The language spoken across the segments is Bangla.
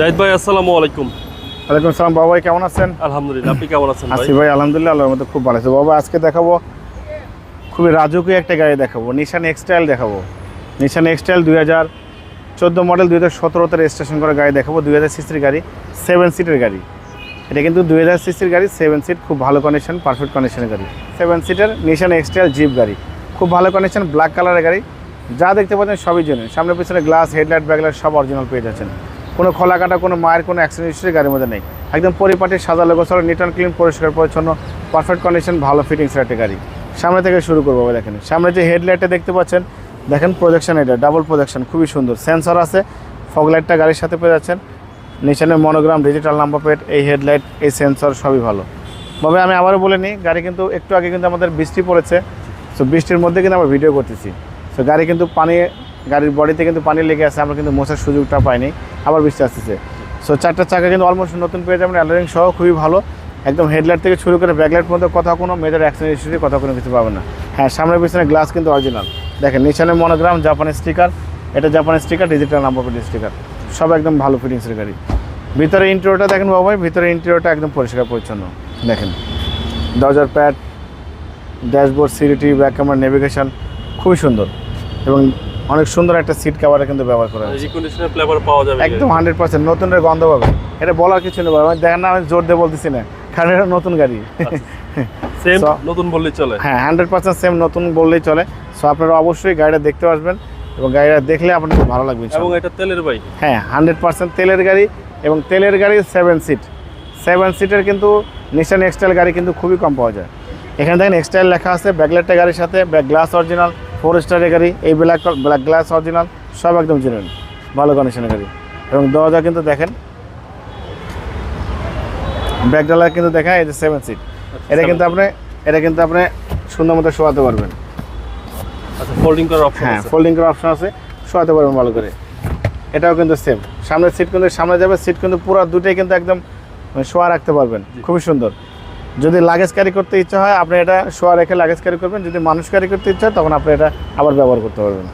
জাহিদ ভাই আসসালামু আলাইকুম। ওয়ালাইকুম সালাম বাবা ভাই কেমন আছেন? আলহামদুলিল্লাহ আপনি কেমন আছেন ভাই? আসি ভাই আলহামদুলিল্লাহ আল্লাহর মধ্যে খুব ভালো আছে। বাবা আজকে দেখাবো খুবই রাজকীয় একটা গাড়ি দেখাবো নিশান এক্সটাইল দেখাবো। নিশান এক্সটাইল দুই হাজার চোদ্দ মডেল দুই হাজার সতেরোতে রেজিস্ট্রেশন করা গাড়ি দেখাবো দুই হাজার সিসির গাড়ি সেভেন সিটের গাড়ি। এটা কিন্তু দুই হাজার সিসির গাড়ি সেভেন সিট খুব ভালো কন্ডিশন পারফেক্ট কন্ডিশনের গাড়ি। সেভেন সিটের নিশান এক্সটাইল জিপ গাড়ি। খুব ভালো কন্ডিশন ব্ল্যাক কালারের গাড়ি। যা দেখতে পাচ্ছেন সবই জন্য সামনে পিছনে গ্লাস হেডলাইট ব্যাকলাইট সব অরিজিনাল পেয়ে যাচ্ছেন। কোনো খোলা কাটা কোনো মায়ের কোনো অ্যাক্সিডেন্ট হিস্ট্রি গাড়ির মধ্যে নেই। একদম পরিপাটি, সাজালো গোছালো নিট অ্যান্ড ক্লিন পরিষ্কার, পরিচ্ছন্ন পারফেক্ট কন্ডিশন ভালো ফিটিংসের একটা গাড়ি। সামনে থেকে শুরু করব দেখেন। সামনে যে হেডলাইটটা দেখতে পাচ্ছেন, দেখেন প্রজেকশন এটা ডাবল প্রজেকশন খুবই সুন্দর। সেন্সর আছে ফগ লাইটটা গাড়ির সাথে পেয়ে যাচ্ছেন। নিশানের মনোগ্রাম ডিজিটাল নাম্বার প্লেট এই হেডলাইট এই সেন্সর সবই ভালো। তবে আমি আবারও বলে নিই, গাড়ি কিন্তু একটু আগে কিন্তু আমাদের বৃষ্টি পড়েছে। সো বৃষ্টির মধ্যে কিন্তু আমরা ভিডিও করতেছি। সো গাড়ি কিন্তু পানি, গাড়ির বডিতে কিন্তু পানি লেগে আছে, আমরা কিন্তু মোছার সুযোগটা পাইনি। আবার বৃষ্টি আসতেছে। সো চারটা চাকা কিন্তু অলমোস্ট নতুন পেয়ে যাবেন। অ্যালারিং সহ খুবই ভালো। একদম হেডলাইট থেকে শুরু করে ব্যাকলাইট পর্যন্ত কথা কোনো মেজর অ্যাক্সিডেন্ট হিস্ট্রি কথা কোনো কিছু পাবেন না। হ্যাঁ সামনের পিছনে গ্লাস কিন্তু অরিজিনাল দেখেন নিচানে মনোগ্রাম জাপানের স্টিকার এটা জাপানের sticker digital number plate sticker সব একদম ভালো ফিটিংসের গাড়ি। ভিতরে ইন্টেরিয়রটা দেখেন বাবাই ভিতরে ইন্টেরিয়রটা একদম পরিষ্কার, পরিচ্ছন্ন। দেখেন, দরজার প্যাড ড্যাশবোর্ড সিরিটি ব্যাক ক্যামেরা নেভিগেশন খুবই সুন্দর। এবং অনেক সুন্দর একটা সিট কাভারে কিন্তু ব্যবহার করা রিকন্ডিশনের ফ্লেভার পাওয়া যাবে একদম হান্ড্রেড পার্সেন্ট নতুনের গন্ধ পাবে। এটা বলার কিছু নেই আমি দেখেন না আমি জোর দিয়ে বলতেছি না। কারণ এটা নতুন গাড়ি। সেম So- নতুন বললেই চলে। হ্যাঁ হান্ড্রেড পার্সেন্ট সেম নতুন বললেই চলে। সো আপনারা অবশ্যই গাড়িটা দেখতে আসবেন এবং গাড়িটা দেখলে আপনার খুব ভালো লাগবে এবং। এটা তেলের ভাই হ্যাঁ হান্ড্রেড পার্সেন্ট তেলের গাড়ি এবং তেলের গাড়ি সেভেন সিট সেভেন সিটের কিন্তু নিশান এক্সটাইল গাড়ি কিন্তু খুবই কম পাওয়া যায়। এখানে দেখেন এক্সটাইল লেখা আছে ব্যাকলাইটটা গাড়ির সাথে ব্যাক গ্লাস অরিজিনাল ফোর স্টারের গাড়ি এই ব্ল্যাক ব্ল্যাক গ্লাস অরিজিনাল সব একদম জেনুইন ভালো কন্ডিশনের গাড়ি। এবং দরজা কিন্তু দেখেন ব্যাক ডালার কিন্তু দেখেন এই যে সেভেন সিট এটা কিন্তু আপনি এটা কিন্তু আপনি সুন্দর মতো শোয়াতে পারবেন। আচ্ছা ফোল্ডিং করার অপশন হ্যাঁ আছে? ফোল্ডিং করার অপশন আছে শোয়াতে পারবেন ভালো করে। এটাও কিন্তু সেম সামনের সিট কিন্তু সামনে যাবে সিট কিন্তু পুরো দুটোই কিন্তু একদম মানে শোয়া রাখতে পারবেন। খুবই সুন্দর। যদি লাগেজ ক্যারি করতে ইচ্ছা হয়, আপনি এটা শোয়া রেখে লাগেজ ক্যারি করবেন। যদি মানুষ ক্যারি করতে ইচ্ছা হয়, তখন আপনি এটা আবার ব্যবহার করতে পারবেন।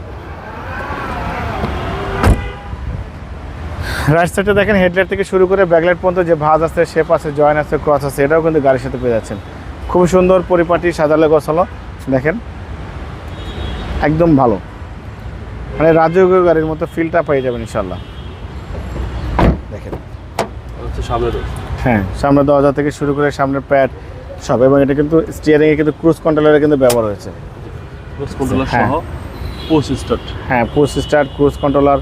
রাইট সাইডে দেখেন হেডলাইট থেকে শুরু করে ব্যাকলাইট পর্যন্ত যে ভাজ আছে শেপ আছে জয়েন আছে ক্রস আছে, এটাও কিন্তু গাড়ির সাথে পেয়ে যাচ্ছেন। খুবই সুন্দর পরিপাটি, সাজালে গোছালো, দেখেন। একদম ভালো। মানে রাজকীয় গাড়ির মতো ফিলটা পেয়ে যাবেন ইনশাল্লাহ দেখেন। সামনে হ্যাঁ সামনের দরজা থেকে শুরু করে সামনের প্যাড সব এবং এটা কিন্তু স্টিয়ারিংয়ে কিন্তু ক্রুজ কন্ট্রোলারে কিন্তু ব্যবহার হয়েছে। কন্ট্রোলার হ্যাঁ। সহ পোস্ট স্টার্ট হ্যাঁ পুশ স্টার্ট ক্রুজ কন্ট্রোলার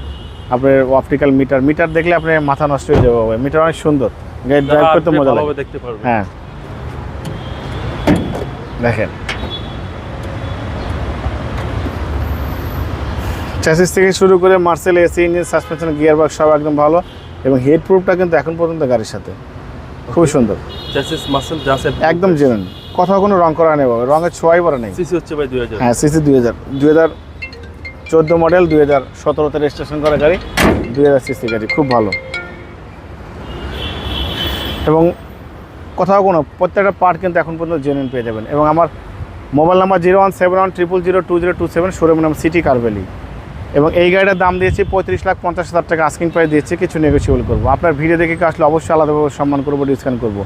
আপনার অপটিক্যাল মিটার মিটার দেখলে আপনার মাথা নষ্ট হয়ে যাবে মিটার অনেক সুন্দর। গাড়ি ড্রাইভ করতে মজা লাগে। দেখতে পারবেন হ্যাঁ। দেখেন। চ্যাসিস থেকে শুরু করে Marcel AC engine suspension gear box সব একদম ভালো এবং হেড প্রুফটা কিন্তু এখন পর্যন্ত গাড়ির সাথে। খুবই সুন্দর। চেসিস মাসেল জাসে একদম জেনুইন। কোথাও কোনো রং করা নেই বাবা রঙের ছোঁয়াই পড়া নেই। সিসি হচ্ছে ভাই 2000 হ্যাঁ সিসি দুই হাজার। দুই হাজার চোদ্দ মডেল দুই হাজার সতেরোতে রেজিস্ট্রেশন করা গাড়ি দুই হাজার সিসি গাড়ি খুব ভালো। এবং কোথাও কোনো প্রত্যেকটা পার্ট কিন্তু এখন পর্যন্ত জেনুইন পেয়ে যাবেন। এবং আমার mobile number zero one seven one triple zero two zero two seven showroom নাম সিটি কারভেলি এবং এই গাড়িটার দাম দিয়েছি পঁয়ত্রিশ লাখ পঞ্চাশ হাজার টাকা। আস্কিং প্রাইস দিয়েছি, কিছু নেগোসিয়েবল করব। আপনার ভিডিও দেখে আসলে অবশ্যই আলাদাভাবে সম্মান করব ডিসকাউন্ট করব।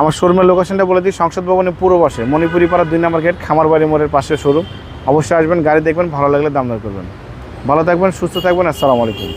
আমার শোরুমের লোকেশনটা বলে দিই, সংসদ ভবনের পূর্ব বসে মণিপুরি পাড়ার দুই নম্বর গেট খামারবাড়ি মোড়ের পাশে শোরুম অবশ্যই আসবেন, গাড়ি দেখবেন, ভালো লাগলে দাম দর করবেন। ভালো থাকবেন, সুস্থ থাকবেন, আসসালামু আলাইকুম।